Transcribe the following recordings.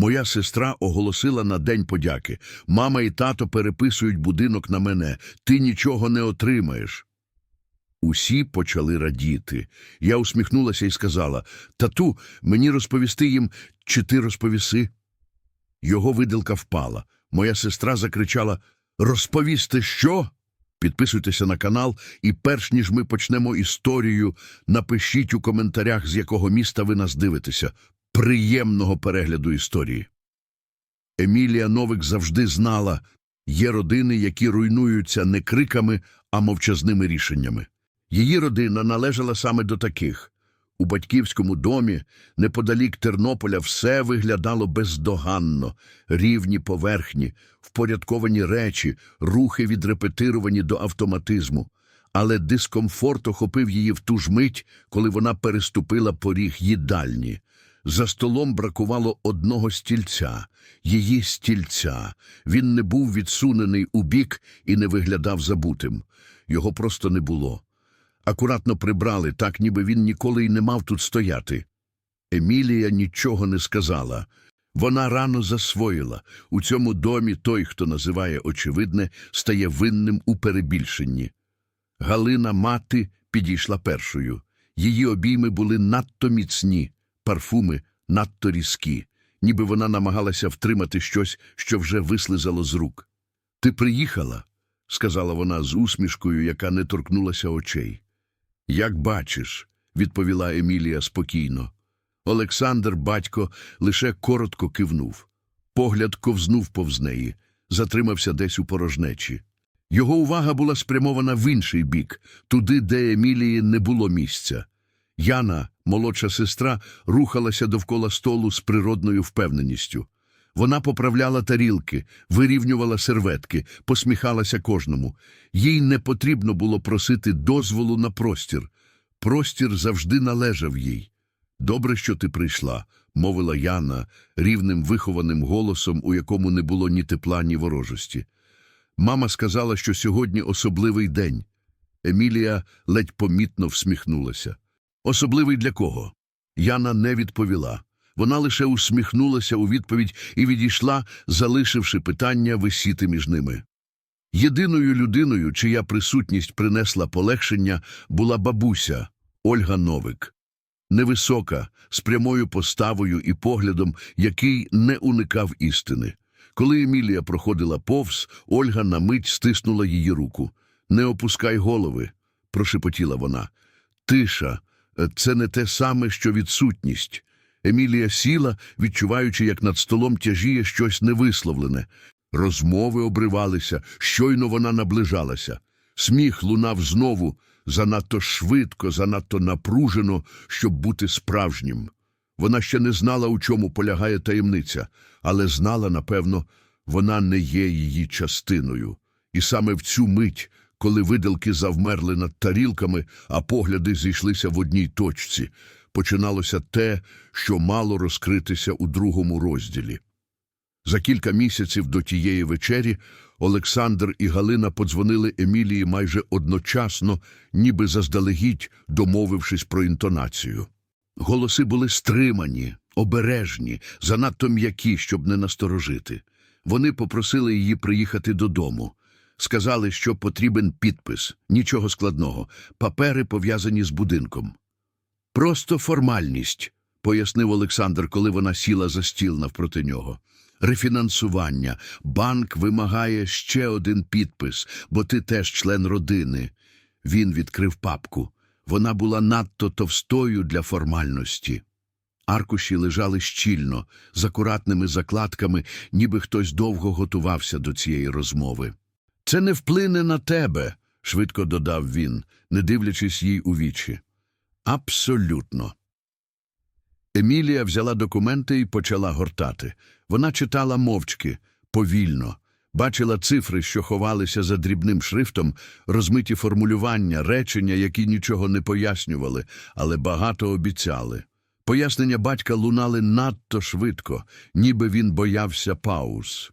Моя сестра оголосила на День подяки. Мама і тато переписують будинок на мене. Ти нічого не отримаєш. Усі почали радіти. Я усміхнулася і сказала: Тату, мені розповісти їм, чи ти розповіси? Його виделка впала. Моя сестра закричала: Розповісти що? Підписуйтеся на канал, і перш ніж ми почнемо історію, напишіть у коментарях, з якого міста ви нас дивитеся. Приємного перегляду історії. Емілія Новик завжди знала, є родини, які руйнуються не криками, а мовчазними рішеннями. Її родина належала саме до таких. У батьківському домі, неподалік Тернополя, все виглядало бездоганно, рівні поверхні, впорядковані речі, рухи відрепетировані до автоматизму. Але дискомфорт охопив її в ту ж мить, коли вона переступила поріг їдальні. За столом бракувало одного стільця, її стільця. Він не був відсунений у бік і не виглядав забутим. Його просто не було. Акуратно прибрали, так ніби він ніколи й не мав тут стояти. Емілія нічого не сказала. Вона рано засвоїла. У цьому домі той, хто називає очевидне, стає винним у перебільшенні. Галина мати підійшла першою. Її обійми були надто міцні, парфуми надто різкі, ніби вона намагалася втримати щось, що вже вислизало з рук. Ти приїхала, сказала вона з усмішкою, яка не торкнулася очей. Як бачиш, відповіла Емілія спокійно. Олександр, батько, лише коротко кивнув. Погляд ковзнув повз неї, затримався десь у порожнечі. Його увага була спрямована в інший бік, туди, де Емілії не було місця. Яна, молодша сестра, рухалася довкола столу з природною впевненістю. Вона поправляла тарілки, вирівнювала серветки, посміхалася кожному. Їй не потрібно було просити дозволу на простір. Простір завжди належав їй. Добре, що ти прийшла, мовила Яна рівним вихованим голосом, у якому не було ні тепла, ні ворожості. Мама сказала, що сьогодні особливий день. Емілія ледь помітно всміхнулася. Особливий для кого? Яна не відповіла. Вона лише усміхнулася у відповідь і відійшла, залишивши питання висіти між ними. Єдиною людиною, чия присутність принесла полегшення, була бабуся Ольга Новик. Невисока, з прямою поставою і поглядом, який не уникав істини. Коли Емілія проходила повз, Ольга на мить стиснула її руку. Не опускай голови, прошепотіла вона. Тиша, це не те саме, що відсутність. Емілія сіла, відчуваючи, як над столом тяжіє щось невисловлене. Розмови обривалися, щойно вона наближалася. Сміх лунав знову, занадто швидко, занадто напружено, щоб бути справжнім. Вона ще не знала, у чому полягає таємниця, але знала, напевно, вона не є її частиною. І саме в цю мить, коли виделки завмерли над тарілками, а погляди зійшлися в одній точці, починалося те, що мало розкритися у другому розділі. За кілька місяців до тієї вечері Олександр і Галина подзвонили Емілії майже одночасно, ніби заздалегідь домовившись про інтонацію. Голоси були стримані, обережні, занадто м'які, щоб не насторожити. Вони попросили її приїхати додому. Сказали, що потрібен підпис, нічого складного, папери пов'язані з будинком. Просто формальність, пояснив Олександр, коли вона сіла за стіл навпроти нього. Рефінансування. Банк вимагає ще один підпис, бо ти теж член родини. Він відкрив папку. Вона була надто товстою для формальності. Аркуші лежали щільно, з акуратними закладками, ніби хтось довго готувався до цієї розмови. Це не вплине на тебе, швидко додав він, не дивлячись їй у вічі. Абсолютно. Емілія взяла документи і почала гортати. Вона читала мовчки, повільно, бачила цифри, що ховалися за дрібним шрифтом, розмиті формулювання, речення, які нічого не пояснювали, але багато обіцяли. Пояснення батька лунали надто швидко, ніби він боявся пауз.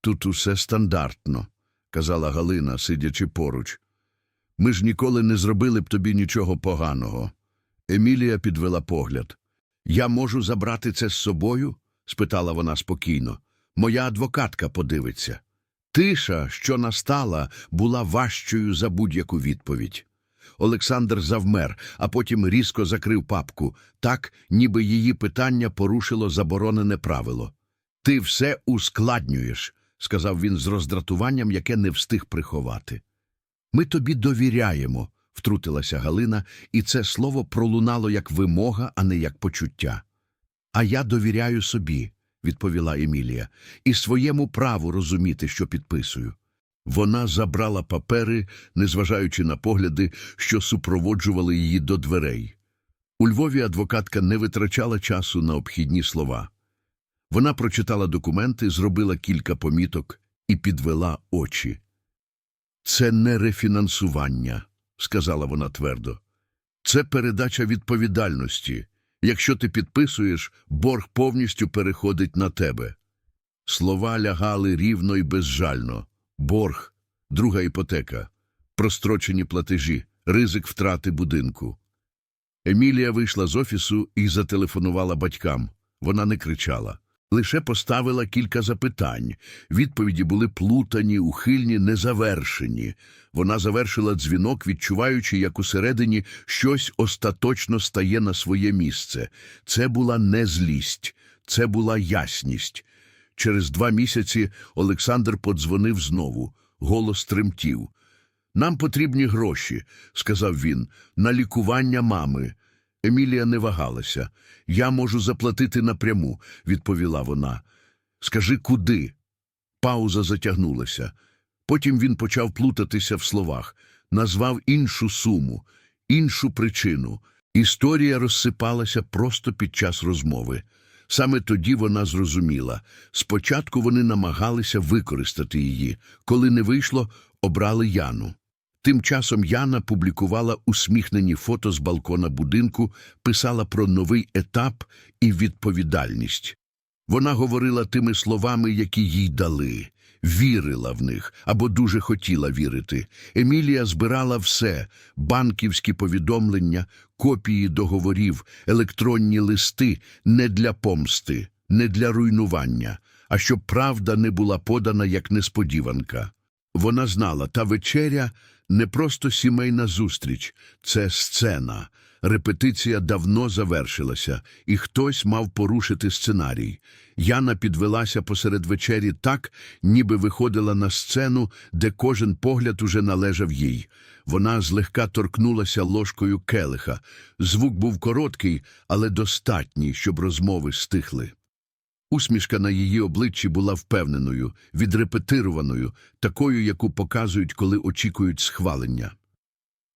Тут усе стандартно, казала Галина, сидячи поруч. Ми ж ніколи не зробили б тобі нічого поганого. Емілія підвела погляд. Я можу забрати це з собою? спитала вона спокійно. Моя адвокатка подивиться. Тиша, що настала, була важчою за будь-яку відповідь. Олександр завмер, а потім різко закрив папку, так, ніби її питання порушило заборонене правило. Ти все ускладнюєш, сказав він з роздратуванням, яке не встиг приховати. Ми тобі довіряємо, втрутилася Галина, і це слово пролунало як вимога, а не як почуття. А я довіряю собі, відповіла Емілія, і своєму праву розуміти, що підписую. Вона забрала папери, незважаючи на погляди, що супроводжували її до дверей. У Львові адвокатка не витрачала часу на обхідні слова. Вона прочитала документи, зробила кілька поміток і підвела очі. Це не рефінансування, сказала вона твердо. Це передача відповідальності. Якщо ти підписуєш, борг повністю переходить на тебе. Слова лягали рівно і безжально. Борг, друга іпотека, прострочені платежі, ризик втрати будинку. Емілія вийшла з офісу і зателефонувала батькам. Вона не кричала. Лише поставила кілька запитань. Відповіді були плутані, ухильні, незавершені. Вона завершила дзвінок, відчуваючи, як усередині щось остаточно стає на своє місце. Це була не злість, це була ясність. Через два місяці Олександр подзвонив знову. Голос тремтів. Нам потрібні гроші, сказав він, на лікування мами. Емілія не вагалася. Я можу заплатити напряму, відповіла вона. Скажи, куди? Пауза затягнулася. Потім він почав плутатися в словах, назвав іншу суму, іншу причину. Історія розсипалася просто під час розмови. Саме тоді вона зрозуміла. Спочатку вони намагалися використати її. Коли не вийшло, обрали Яну. Тим часом Яна публікувала усміхнені фото з балкона будинку, писала про новий етап і відповідальність. Вона говорила тими словами, які їй дали, вірила в них або дуже хотіла вірити. Емілія збирала все банківські повідомлення, копії договорів, електронні листи не для помсти, не для руйнування, а щоб правда не була подана як несподіванка. Вона знала, та вечеря не просто сімейна зустріч, це сцена. Репетиція давно завершилася, і хтось мав порушити сценарій. Яна підвелася посеред вечері так, ніби виходила на сцену, де кожен погляд уже належав їй. Вона злегка торкнулася ложкою келиха. Звук був короткий, але достатній, щоб розмови стихли. Усмішка на її обличчі була впевненою, відрепетированою, такою, яку показують, коли очікують схвалення.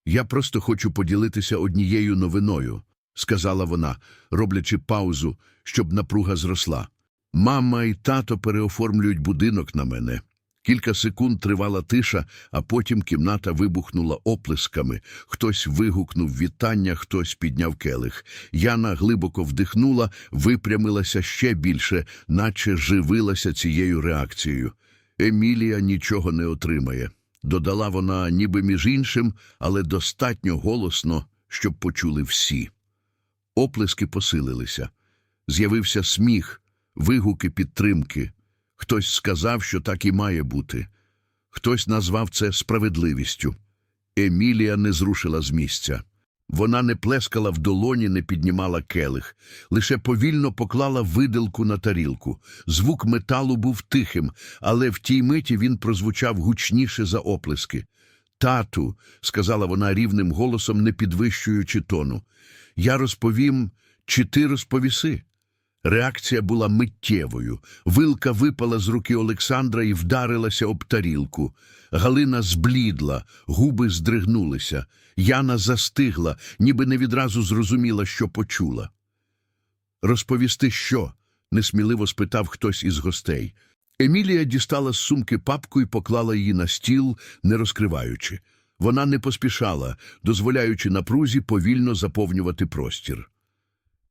Я просто хочу поділитися однією новиною, сказала вона, роблячи паузу, щоб напруга зросла. Мама і тато переоформлюють будинок на мене. Кілька секунд тривала тиша, а потім кімната вибухнула оплесками. Хтось вигукнув вітання, хтось підняв келих. Яна глибоко вдихнула, випрямилася ще більше, наче живилася цією реакцією. Емілія нічого не отримає. Додала вона ніби між іншим, але достатньо голосно, щоб почули всі. Оплески посилилися. З'явився сміх, вигуки підтримки. Хтось сказав, що так і має бути. Хтось назвав це справедливістю. Емілія не зрушила з місця. Вона не плескала в долоні, не піднімала келих, лише повільно поклала виделку на тарілку. Звук металу був тихим, але в тій миті він прозвучав гучніше за оплески. Тату, сказала вона рівним голосом, не підвищуючи тону, я розповім, чи ти розповіси. Реакція була миттєвою. Вилка випала з руки Олександра і вдарилася об тарілку. Галина зблідла, губи здригнулися. Яна застигла, ніби не відразу зрозуміла, що почула. Розповісти що? несміливо спитав хтось із гостей. Емілія дістала з сумки папку і поклала її на стіл, не розкриваючи. Вона не поспішала, дозволяючи напрузі повільно заповнювати простір.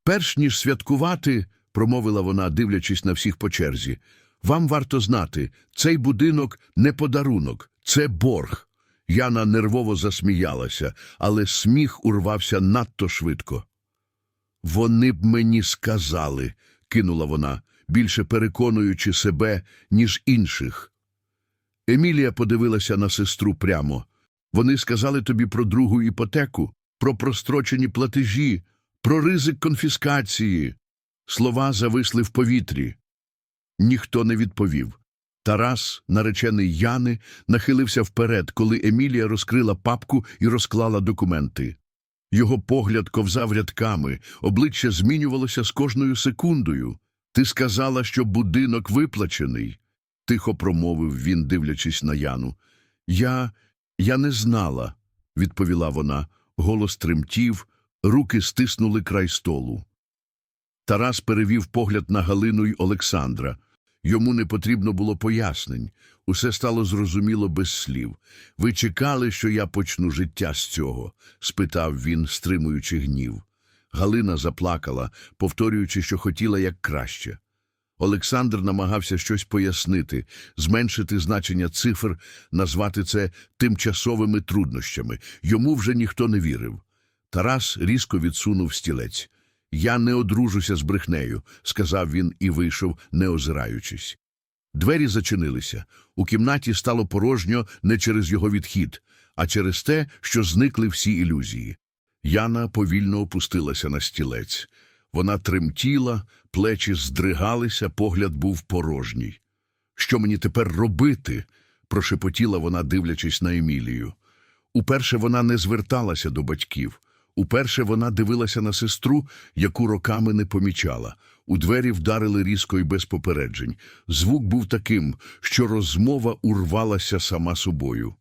Перш ніж святкувати, промовила вона, дивлячись на всіх по черзі, вам варто знати, цей будинок не подарунок, це борг. Яна нервово засміялася, але сміх урвався надто швидко. Вони б мені сказали, кинула вона. більше переконуючи себе, ніж інших. Емілія подивилася на сестру прямо. Вони сказали тобі про другу іпотеку, про прострочені платежі, про ризик конфіскації. Слова зависли в повітрі. Ніхто не відповів. Тарас, наречений Яни, нахилився вперед, коли Емілія розкрила папку і розклала документи. Його погляд ковзав рядками, обличчя змінювалося з кожною секундою. Ти сказала, що будинок виплачений, тихо промовив він, дивлячись на Яну. Я. я не знала, відповіла вона. Голос тремтів, руки стиснули край столу. Тарас перевів погляд на Галину й Олександра. Йому не потрібно було пояснень. Усе стало зрозуміло без слів. Ви чекали, що я почну життя з цього? спитав він, стримуючи гнів. Галина заплакала, повторюючи, що хотіла як краще. Олександр намагався щось пояснити, зменшити значення цифр, назвати це тимчасовими труднощами. Йому вже ніхто не вірив. Тарас різко відсунув стілець. Я не одружуся з брехнею, сказав він і вийшов, не озираючись. Двері зачинилися. У кімнаті стало порожньо не через його відхід, а через те, що зникли всі ілюзії. Яна повільно опустилася на стілець. Вона тремтіла, плечі здригалися, погляд був порожній. Що мені тепер робити? прошепотіла вона, дивлячись на Емілію. Уперше вона не зверталася до батьків. Уперше вона дивилася на сестру, яку роками не помічала. У двері вдарили різко і без попереджень. Звук був таким, що розмова урвалася сама собою.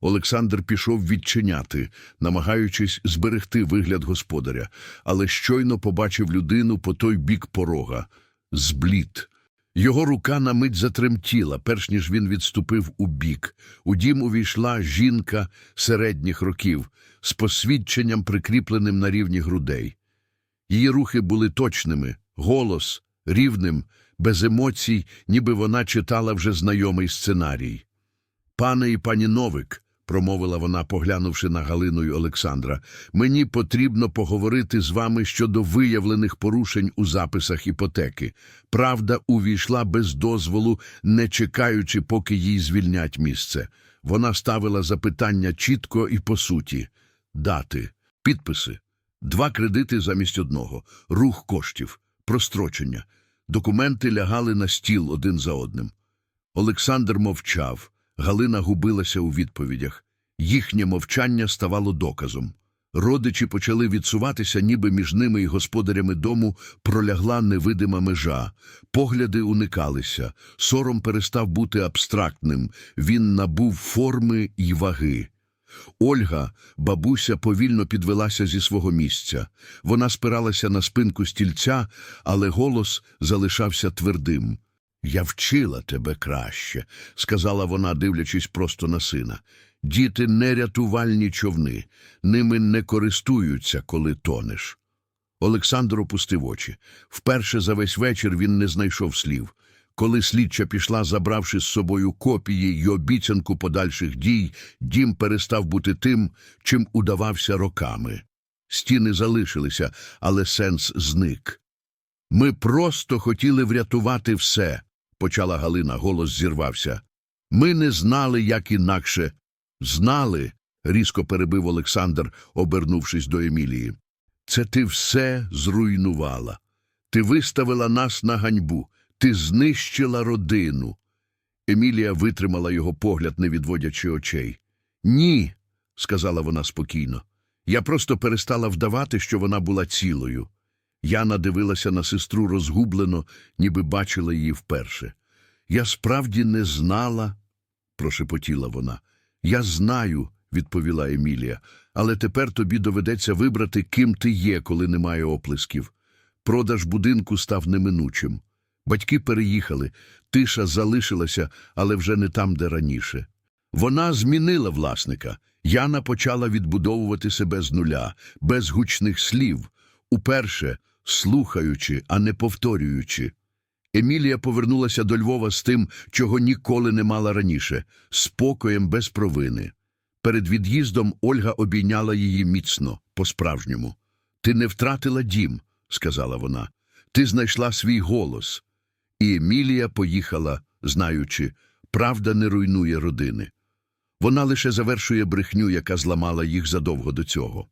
Олександр пішов відчиняти, намагаючись зберегти вигляд господаря, але щойно побачив людину по той бік порога. Зблід. Його рука на мить затремтіла, перш ніж він відступив у бік. У дім увійшла жінка середніх років з посвідченням, прикріпленим на рівні грудей. Її рухи були точними, голос рівним, без емоцій, ніби вона читала вже знайомий сценарій. Пане і пані Новик, промовила вона, поглянувши на Галину й Олександра, мені потрібно поговорити з вами щодо виявлених порушень у записах іпотеки. Правда увійшла без дозволу, не чекаючи, поки їй звільнять місце. Вона ставила запитання чітко і по суті. Дати, підписи, два кредити замість одного, рух коштів, прострочення. Документи лягали на стіл один за одним. Олександр мовчав. Галина губилася у відповідях. Їхнє мовчання ставало доказом. Родичі почали відсуватися, ніби між ними і господарями дому пролягла невидима межа. Погляди уникалися, сором перестав бути абстрактним, він набув форми й ваги. Ольга, бабуся, повільно підвелася зі свого місця. Вона спиралася на спинку стільця, але голос залишався твердим. Я вчила тебе краще, сказала вона, дивлячись просто на сина. Діти не рятувальні човни, ними не користуються, коли тонеш. Олександр опустив очі. Вперше за весь вечір він не знайшов слів. Коли слідча пішла, забравши з собою копії й обіцянку подальших дій, дім перестав бути тим, чим удавався роками. Стіни залишилися, але сенс зник. Ми просто хотіли врятувати все, почала Галина, голос зірвався. Ми не знали, як інакше. Знали, різко перебив Олександр, обернувшись до Емілії. Це ти все зруйнувала. Ти виставила нас на ганьбу, ти знищила родину. Емілія витримала його погляд, не відводячи очей. Ні, сказала вона спокійно. Я просто перестала вдавати, що вона була цілою. Яна дивилася на сестру розгублено, ніби бачила її вперше. Я справді не знала, прошепотіла вона. Я знаю, відповіла Емілія, але тепер тобі доведеться вибрати, ким ти є, коли немає оплесків. Продаж будинку став неминучим. Батьки переїхали, тиша залишилася, але вже не там, де раніше. Вона змінила власника. Яна почала відбудовувати себе з нуля, без гучних слів, уперше слухаючи, а не повторюючи. Емілія повернулася до Львова з тим, чого ніколи не мала раніше спокоєм без провини. Перед від'їздом Ольга обійняла її міцно, по-справжньому. Ти не втратила дім, сказала вона. Ти знайшла свій голос. І Емілія поїхала, знаючи, правда не руйнує родини. Вона лише завершує брехню, яка зламала їх задовго до цього.